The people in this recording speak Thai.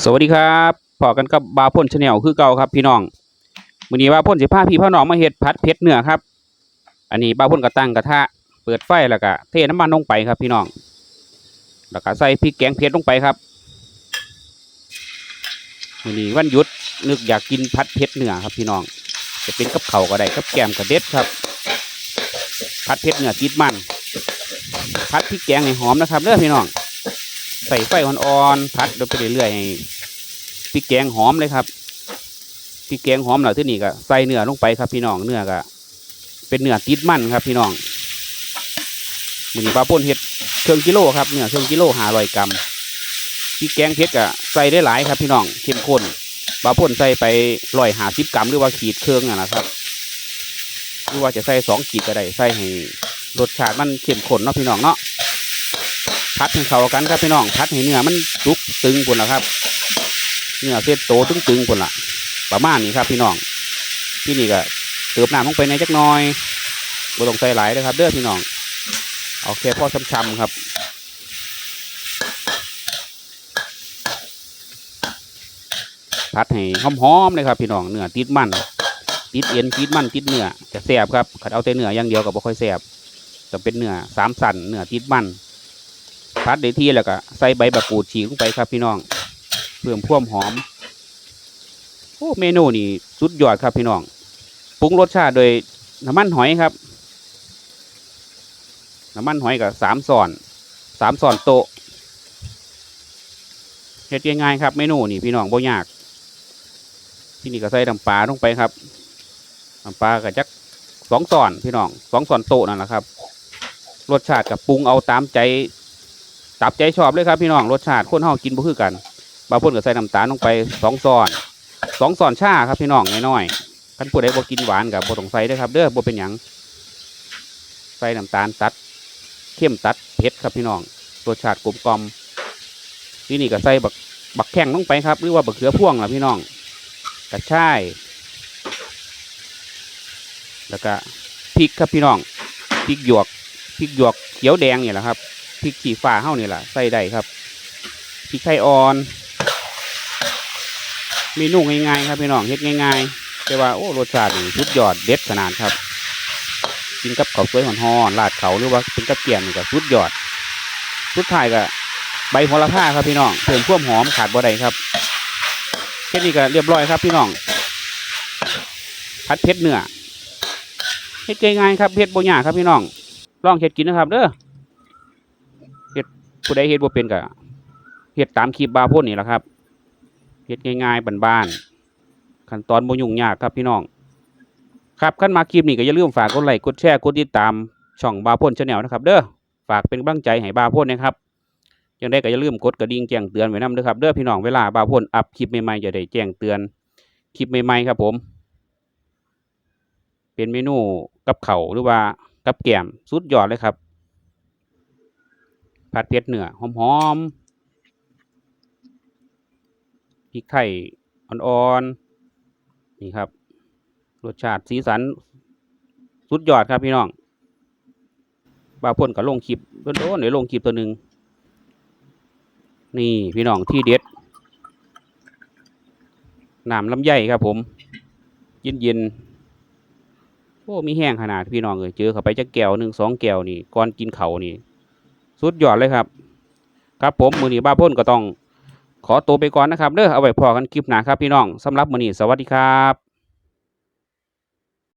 สวัสดีครับพอกันกับบาพ่นชาแนลคือเก่าครับพี่น้องมื้อนี้บาพ่นสิพาพี่พ่อน้องมาเฮ็ดผัดเผ็ดเนื้อครับ อันนี้บาพ่นก็ตั้งกระทะเปิดไฟแล้วก็เทน้ำมันลงไปครับพี่น้อง แล้วก็ใส่พริกแกงเผ็ดลงไปครับมื้อนี้วันหยุดนึกอยากกินผัดเผ็ดเนื้อครับพี่น้อง จะเป็นกับเข้าก็ได้กับแกมก็เด็ดครับผัดเผ็ดเนื้อติดมันผัดพริกแกงให้หอมนะครับเด้อพี่น้อง ส่ไฟอ่อนๆผัดไปเรื่อยๆให้พริกแกงหอมเลยครับพริกแกงหอมแล้วที่นี่ก็ใส่เนื้อลงไปครับพี่น้องเนื้อก็เป็นเนื้อติดมันครับพี่น้องมือนปลาป่นเห็ดเครื่องกิโลครับเนื้อเครื่องกิโลหาร้อยกรัมพริกแกงเผ็ดก็ใส่ได้หลายครับพี่น้องเข้มข้นปลาป่นใส่ไปร้อยหาสิบกรัมหรือว่าขีดเครื่องนะนะครับหรือว่าจะใส่สองขีดก็ได้ใส่ให้รสชาติมันเข้มข้นเนาะพี่น้องเนาะ พัดให้เข้ากันครับพี่น้องพัดให้เนื้อมันสุกตึงพุ่นละครับเนื้อเส้นโตตึงตึงพุ่นละประมาณนี้ครับพี่น้องที่นี่ก็เติมน้ำลงไปในจักน้อยบ่ต้องใส่หลายนะครับ เด้อพี่น้องเอาแค่พอช้ำๆครับพัดให้หอมๆเลยครับพี่น้องเนื้อติดมันติดเอ็นติดมันติดเนื้อจะแสบครับขัดเอาแต่เนื้ออย่างเดียวก็บ่ค่อยแสบจะเป็นเนื้อสามสันเนื้อติดมัน พัดได้ที่แล้วก็ใส่ใบมะกรูดฉีกลงไปครับพี่น้อง เพิ่มความหอม โอ้เมนูนี่สุดยอดครับพี่น้องปรุงรสชาติโดยน้ำมันหอยครับ น้ำมันหอยกับสามส่อนสามส่อนโตเฮ็ดง่ายๆครับเมนูนี่พี่น้องบ่ยาก ที่นี่ก็ใส่น้ำปลาลงไปครับน้ำปลากับจักสองส่อนพี่น้องสองส่อนโตนั่นแหละครับ รสชาติกับปรุงเอาตามใจ ตับใจชอบเลยครับพี่น้องรสชาติคนเฮากินบ่คือกันบางคนก็ใส่น้ำตาลลงไปสองซ้อนสองซ้อนชาครับพี่น้องน้อยๆคันผู้ใดบ่กินหวานกับบ่ต้องใส่ด้ครับเด้อบ่เป็นหยังใส่น้ำตาลตัดเข้มตัดเผ็ดครับพี่น้องรสชาติกลมกลมที่นี่ก็ใส่บักบักแข้งลงไปครับ หรือว่าบักเขือพ่วงล่ะพี่น้องกระชายแล้วก็พริกครับพี่น้องพริกหยวกพริกหยวกเขียวแดงเนี่ยแหละครับ พริกขี้ฟ้าเฮานี่แหละใส่ได้ครับพริกไทยอ่อนเมนูง่ายๆครับพี่น้องเฮ็ดง่ายๆแต่ว่าโอ้รสชาตินี่สุดยอดเด็ดขนาดครับกินกับข้าวสวยห่อนๆราดเขาหรือว่าเป็นกับเกี๊ยมนี่ก็สุดยอดสุดท้ายก็ใบโหระพาครับพี่น้องเพิ่มความหอมขาดบ่ได้ครับแค่นี้ก็เรียบร้อยครับพี่น้องผัดเผ็ดเนื้อเฮ็ดง่ายๆครับเฮ็ดบ่ยากครับพี่น้องลองเฮ็ดกินนะครับเด้อ ผู้ใดเฮ็ดบ่เป็นก็เฮ็ดตามคลิปบาพ่นนี่แหละครับเฮ็ดง่ายๆบ้านๆขั้นตอนบ่ยุ่งยากครับพี่น้อง ครับคั้นมาคลิปนี้ก็อย่าลืมฝากกดไลค์กดแชร์กดติดตามช่องบาพ่นชาแนลนะครับ เด้อฝากเป็นกำลังใจให้บาพ่นนะครับยังได้ก็อย่าลืมกดกระดิ่งแจ้งเตือนไว้นำเด้อครับเด้อพี่น้องเวลาบาพ่นอัพคลิปใหม่ๆจะได้แจ้งเตือนคลิปใหม่ๆครับผม เป็นเมนูกับเข้าหรือว่ากับแก้มสุดยอดเลยครับ ผัดเผ็ดเนื้อหอมๆพริกไทยอ่อนๆนี่ครับ รสชาติสีสันสุดยอดครับพี่น้องบาพ่นกับลงคลิปโดนๆเดี๋ยวลงคลิปตัวหนึ่งนี่พี่น้องที่เด็ดน้ำลำไยครับผม เย็นเย็นๆโอ้มีแห้งขนาดพี่น้องเลยเจอเข้าไปจักแก้วหนึ่งสองแก้วนี่ก่อนกินเขานี่ สุดยอดเลยครับ ครับผมมือนีบ้าพ่นก็ต้อง ขอตัวไปก่อนนะครับเด้อเอาไว้พอกันคลิปหนาครับพี่น้องสำหรับมือนีสวัสดีครับ